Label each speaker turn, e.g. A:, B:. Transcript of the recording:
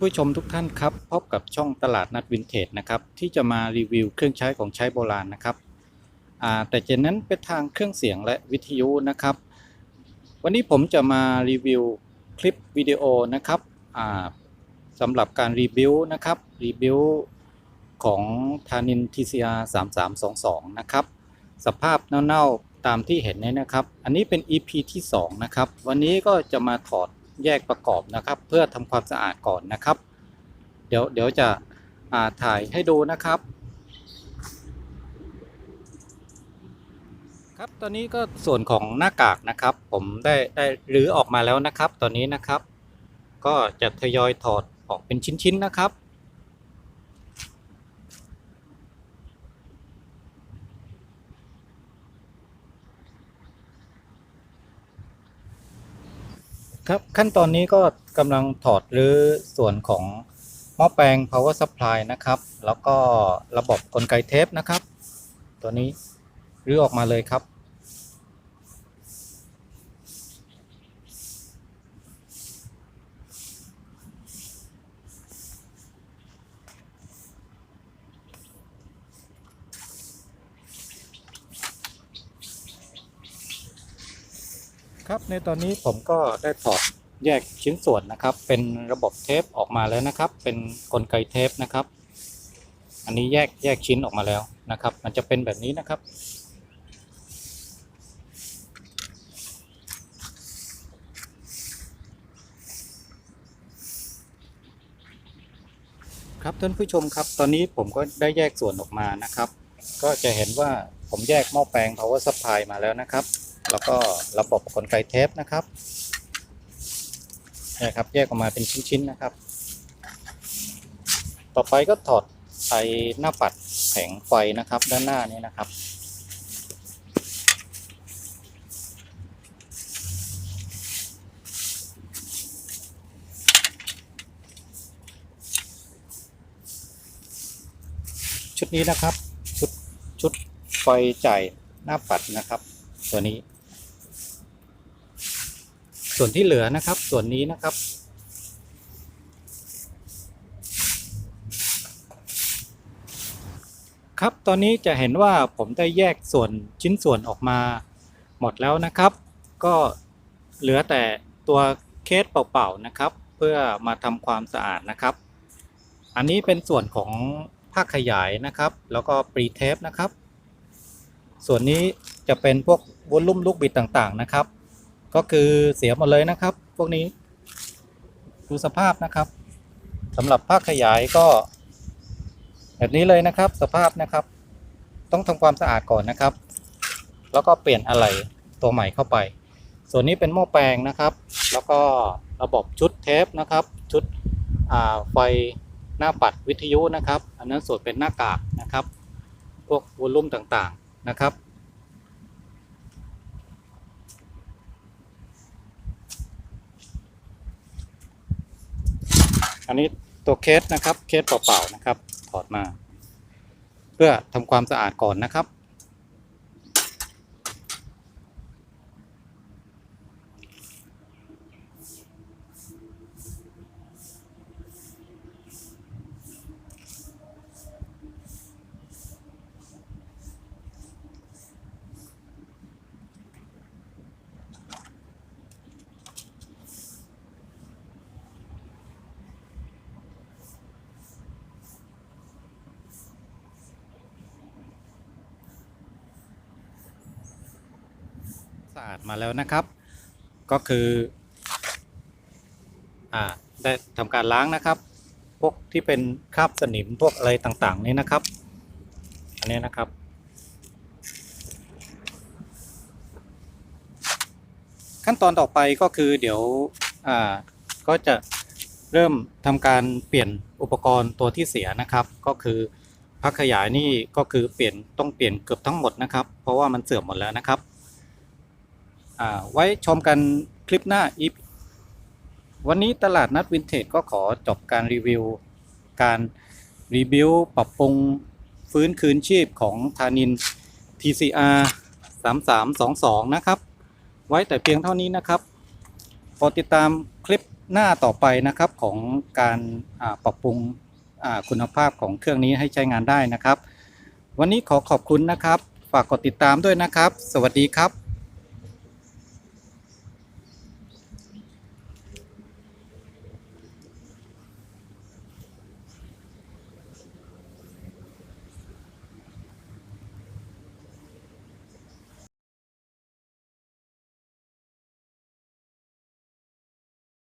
A: ผู้ชมทุกท่านครับพบกับช่องตลาดนัดวินเทจนะครับที่จะมารีวิวเครื่องใช้ของใช้โบราณนะครับแต่เจนนั้นเป็นทางเครื่องเสียงและวิทยุนะครับ วันนี้ผมจะมารีวิวคลิปวิดีโอนะครับสำหรับการรีวิวนะครับรีวิวของทานิน TCR 3322 นะครับ สภาพเน่าๆตามที่เห็นเนี่ยนะครับ อันนี้เป็น EP ที่ 2 นะครับ วันนี้ก็จะมาถอด แยกประกอบนะครับ เพื่อทำความสะอาดก่อนนะครับ เดี๋ยวเดี๋ยวจะถ่ายให้ดูนะครับ ครับตอนนี้ก็ส่วนของหน้ากากนะครับ ผมได้ได้รื้อออกมาแล้วนะครับ ตอนนี้นะครับ ก็จะทยอยถอดออกเป็นชิ้นๆนะครับ ครับขั้นตอนนี้ก็กำลังถอดหรือส่วนของหม้อแปลง power supply นะครับ แล้วก็ระบบกลไกเทปนะครับ ตัวนี้รื้อออกมาเลยครับ ครับในตอนนี้ผมก็ได้ถอดแยกชิ้นส่วนนะครับ เป็นระบบเทปออกมาแล้วนะครับ เป็นกลไกเทปนะครับ อันนี้แยกแยกชิ้นออกมาแล้วนะครับ มันจะเป็นแบบนี้นะครับ ครับท่านผู้ชมครับ ตอนนี้ผมก็ได้แยกส่วนออกมานะครับ ก็จะเห็นว่าผมแยกหม้อแปลง power supply มาแล้วนะครับ แล้วก็ระบบกลไกเทปนะครับนี่ครับแยกออกมาเป็นชิ้นๆนะครับ ต่อไปก็ถอดไอหน้าปัดแผงไฟนะครับ ด้านหน้านี้นะครับ ชุดนี้นะครับ ชุดชุดไฟจ่ายหน้าปัดนะครับ ตัวนี้ ส่วนที่เหลือนะครับ ส่วนนี้นะครับ ครับตอนนี้จะเห็นว่าผมได้แยกส่วนชิ้นส่วนออกมาหมดแล้วนะครับ ก็เหลือแต่ตัวเคสเปล่าๆนะครับ เพื่อมาทำความสะอาดนะครับ อันนี้เป็นส่วนของภาคขยายนะครับ แล้วก็ปรีเทปนะครับ ส่วนนี้จะเป็นพวกวอลลุ่มลูกบิดต่างๆนะครับ ก็คือเสียหมดเลยนะครับ พวกนี้ ดูสภาพนะครับสำหรับภาคขยายก็ แบบนี้เลยนะครับ สภาพนะครับ ต้องทำความสะอาดก่อนนะครับ แล้วก็เปลี่ยนอะไหล่ตัวใหม่เข้าไป ส่วนนี้เป็นหม้อแปลงนะครับ แล้วก็ระบบชุดเทปนะครับ ชุดไฟหน้าปัดวิทยุนะครับ อันนั้นส่วนเป็นหน้ากากนะครับ พวกวอลลุ่มต่างๆนะครับ อันนี้ตัวเคสนะครับเคสเปล่าๆนะครับ ถอดมา เพื่อทำความสะอาดก่อนนะครับ สะอาดมาแล้วนะครับ ก็คืออ่าได้ทำการล้างนะครับ พวกที่เป็นคราบสนิมพวกอะไรต่างๆ นี่นะครับ อันนี้นะครับขั้นตอนต่อไปก็คือเดี๋ยวอ่าก็จะเริ่มทำการเปลี่ยนอุปกรณ์ตัวที่เสียนะครับ ก็คือพักขยายนี่ก็คือเปลี่ยนต้องเปลี่ยนเกือบทั้งหมดนะครับ เพราะว่ามันเสื่อมหมดแล้วนะครับ ไว้ชมกันคลิปหน้าอีฟวันนี้ตลาดนัดวินเทจก็ขอจบการรีวิว การรีวิวปรับปรุงฟื้นคืนชีพของธานิน TCR 3322 นะครับ ไว้แต่เพียงเท่านี้นะครับโปรดติดตามคลิปหน้าต่อไปนะครับของการปรับปรุงคุณภาพของเครื่องนี้ให้ใช้งานได้นะครับ วันนี้ขอขอบคุณนะครับ ฝากกดติดตามด้วยนะครับ สวัสดีครับ